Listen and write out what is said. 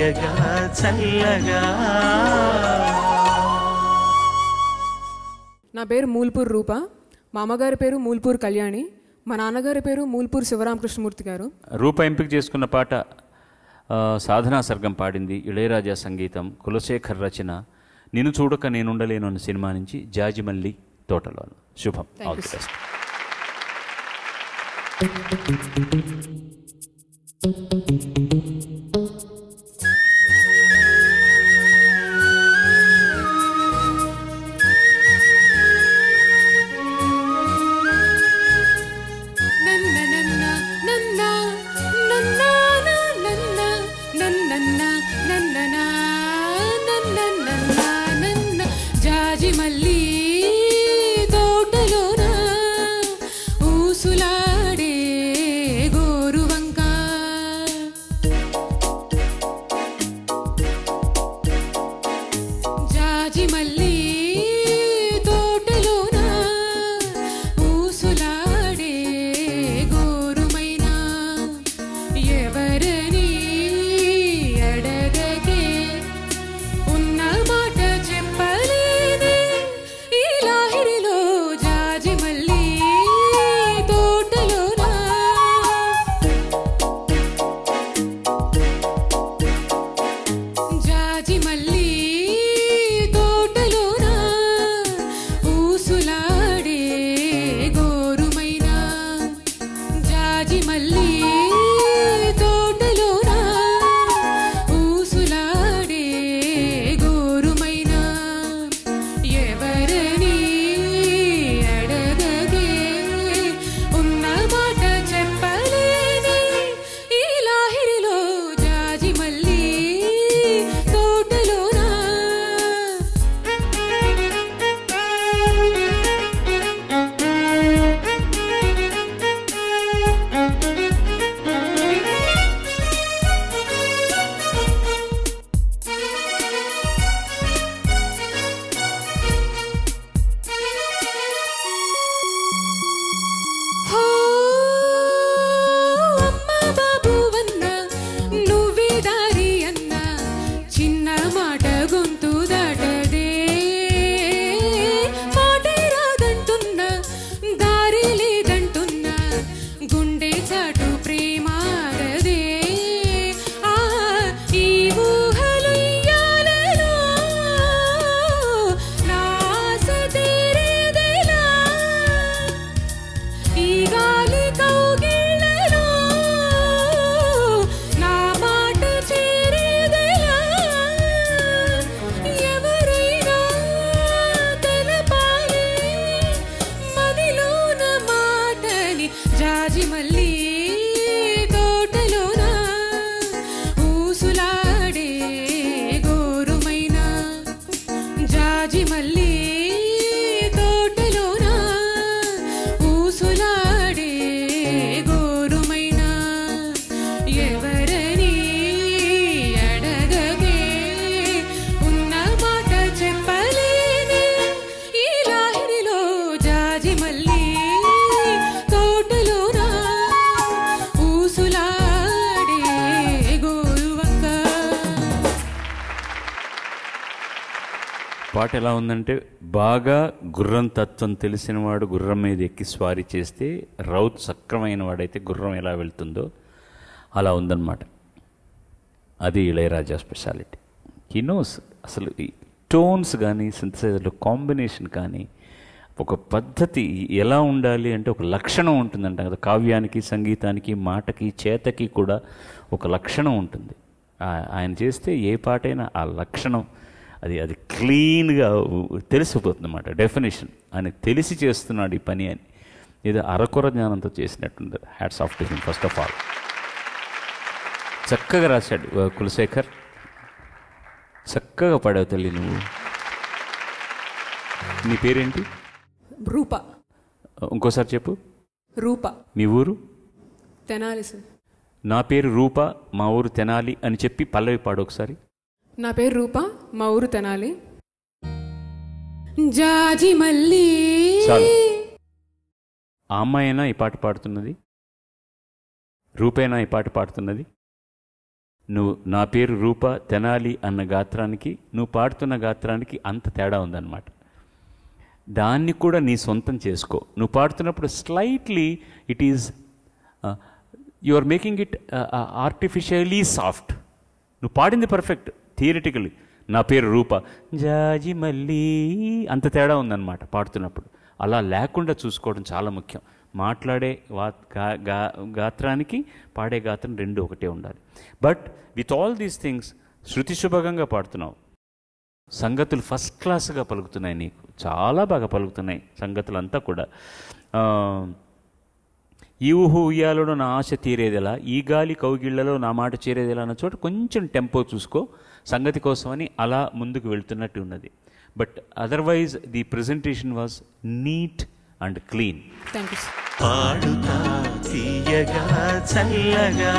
తీయగా చల్లగా. నా పేరు మూల్పూర్ రూప. మా అమ్మగారి పేరు మూల్పూర్ కళ్యాణి. మా నాన్నగారి పేరు మూల్పూర్ శివరామకృష్ణమూర్తి గారు. రూప ఎంపిక చేసుకున్న పాట ఆ, సాధనా సర్గం పాడింది ఇళయరాజా సంగీతం కులశేఖర్ రచన నిన్ను చూడక నేనుండలేను అన్న సినిమా నుంచి జాజిమల్లి తోటలో శుభం. ఆల్ ది బెస్ట్ జాజి మల్లి పాట ఎలా ఉందంటే బాగా గుర్రం తత్వం తెలిసినవాడు గుర్రం మీద ఎక్కి స్వారీ చేస్తే రౌత్ సక్రమైన వాడైతే గుర్రం ఎలా వెళ్తుందో అలా ఉందన్నమాట. అది ఇళయరాజా స్పెషాలిటీ. హీ నోస్ అసలు ఈ టోన్స్ కానీ సింథసైజర్లో కాంబినేషన్ కానీ ఒక పద్ధతి ఎలా ఉండాలి అంటే ఒక లక్షణం ఉంటుందంట కదా. కావ్యానికి సంగీతానికి మాటకి చేతకి కూడా ఒక లక్షణం ఉంటుంది. ఆయన చేస్తే ఏ పాటైనా ఆ లక్షణం అది అది క్లీన్గా తెలిసిపోతుంది అన్నమాట డెఫినేషన్ ఆయన తెలిసి చేస్తున్నాడు ఈ పని అని. ఏదో అరకొర జ్ఞానంతో చేసినట్టుంది. Hats off to him first of all చక్కగా రాశాడు కులశేఖర్. చక్కగా పాడావు తల్లి నువ్వు. నీ పేరేంటి? రూప. ఇంకోసారి చెప్పు. రూప. మీ ఊరు? తెనాలి సార్. నా పేరు రూప మా ఊరు తెనాలి అని చెప్పి పల్లవి పాడు ఒకసారి. నా పేరు రూప మా ఊరు తెనాలి. జాజి మళ్ళీ. చాలు. ఆ అమ్మాయినా ఈ పాట పాడుతున్నది? రూపేనా ఈ పాట పాడుతున్నది? నువ్వు నా పేరు రూప తెనాలి అన్న గాత్రానికి నువ్వు పాడుతున్న గాత్రానికి అంత తేడా ఉందన్నమాట. దాన్ని కూడా నీ సొంతం చేసుకో. నువ్వు పాడుతున్నప్పుడు slightly it is you are making it artificially soft. నువ్వు పాడింది పర్ఫెక్ట్ థియరిటికలీ. నా పేరు రూప. జాజి మళ్ళీ అంత తేడా ఉందన్నమాట పాడుతున్నప్పుడు. అలా లేకుండా చూసుకోవడం చాలా ముఖ్యం. మాట్లాడే వా గా- గా- గాత్రానికి పాడే గాత్రం రెండు ఒకటే ఉండాలి. But with all these things శృతి శుభగంగా పాడుతున్నావు. సంగతులు ఫస్ట్ క్లాస్గా పలుకుతున్నాయి నీకు. చాలా బాగా పలుకుతున్నాయి సంగతులంతా కూడా. ఈ ఊహు ఉయ్యాలలో నా ఆశ తీరేదెలా ఈ గాలి కౌగిళ్ళలో నా మాట చేరేదెలా అన్న చోట కొంచెం టెంపో చూసుకో. సంగతి కోసమని అలా ముందుకు వెళ్తున్నట్టు ఉన్నది. But otherwise the presentation was neat and clean thank you sir Padutha Theeyaga చల్లగా.